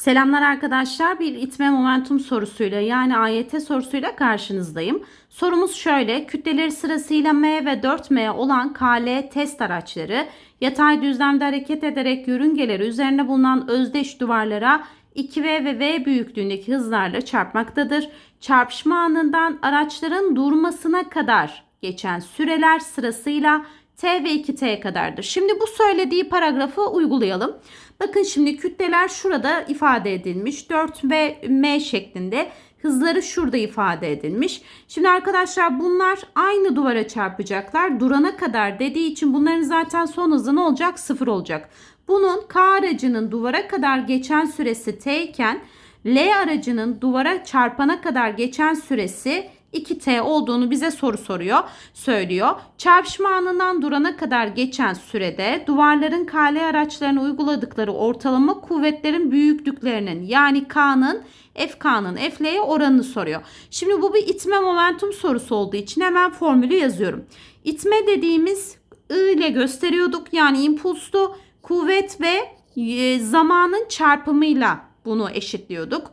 Selamlar arkadaşlar. Bir itme momentum sorusuyla yani AYT sorusuyla karşınızdayım. Sorumuz şöyle. Kütleleri sırasıyla M ve 4M olan KL test araçları yatay düzlemde hareket ederek yörüngeleri üzerine bulunan özdeş duvarlara 2V ve V büyüklüğündeki hızlarla çarpmaktadır. Çarpışma anından araçların durmasına kadar geçen süreler sırasıyla T ve 2T kadardır. Şimdi bu söylediği paragrafı uygulayalım. Bakın şimdi kütleler şurada ifade edilmiş. 4 ve M şeklinde. Hızları şurada ifade edilmiş. Şimdi arkadaşlar bunlar aynı duvara çarpacaklar. Durana kadar dediği için bunların zaten son hızı ne olacak? Sıfır olacak. Bunun K aracının duvara kadar geçen süresi T iken L aracının duvara çarpana kadar geçen süresi 2t olduğunu bize soru soruyor, söylüyor. Çarpışma anından durana kadar geçen sürede duvarların KL araçlarına uyguladıkları ortalama kuvvetlerin büyüklüklerinin yani K'nın FK'nın FL'ye oranını soruyor. Şimdi bu bir itme momentum sorusu olduğu için hemen formülü yazıyorum. İtme dediğimiz I ile gösteriyorduk yani impulstu kuvvet ve e, zamanın çarpımıyla bunu eşitliyorduk.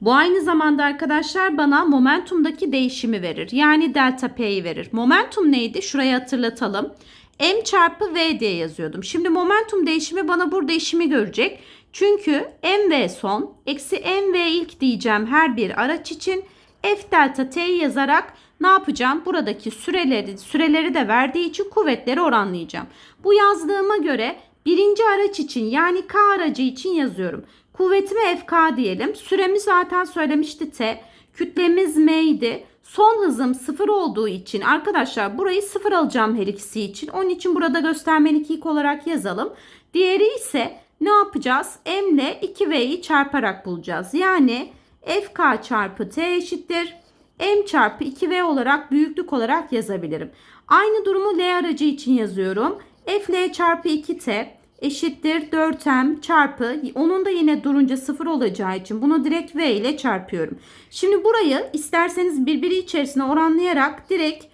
Bu aynı zamanda arkadaşlar bana momentumdaki değişimi verir. Yani delta P'yi verir. Momentum neydi? Şurayı hatırlatalım. M çarpı V diye yazıyordum. Şimdi momentum değişimi bana burada işimi görecek. Çünkü MV son eksi MV ilk diyeceğim her bir araç için F delta T'yi yazarak ne yapacağım? Buradaki süreleri, süreleri de verdiği için kuvvetleri oranlayacağım. Bu yazdığıma göre birinci araç için yani K aracı için yazıyorum. Kuvvetime FK diyelim. Süremi zaten söylemişti T. Kütlemiz M idi. Son hızım sıfır olduğu için arkadaşlar burayı sıfır alacağım her ikisi için. Onun için burada göstermelik ilk olarak yazalım. Diğeri ise ne yapacağız? M ile 2V'yi çarparak bulacağız. Yani FK çarpı T eşittir. M çarpı 2V olarak büyüklük olarak yazabilirim. Aynı durumu L aracı için yazıyorum. FL çarpı 2T eşittir 4m çarpı onun da yine durunca 0 olacağı için bunu direkt v ile çarpıyorum. Şimdi burayı isterseniz birbiri içerisine oranlayarak direkt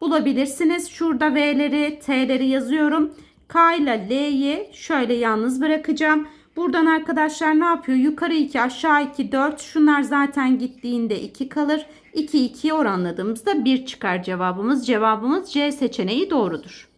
bulabilirsiniz. Şurada v'leri t'leri yazıyorum. K ile L'yi şöyle yalnız bırakacağım. Buradan arkadaşlar ne yapıyor? Yukarı 2 aşağı 2 4 şunlar zaten gittiğinde 2 kalır. 2 2'ye oranladığımızda 1 çıkar cevabımız. Cevabımız C seçeneği doğrudur.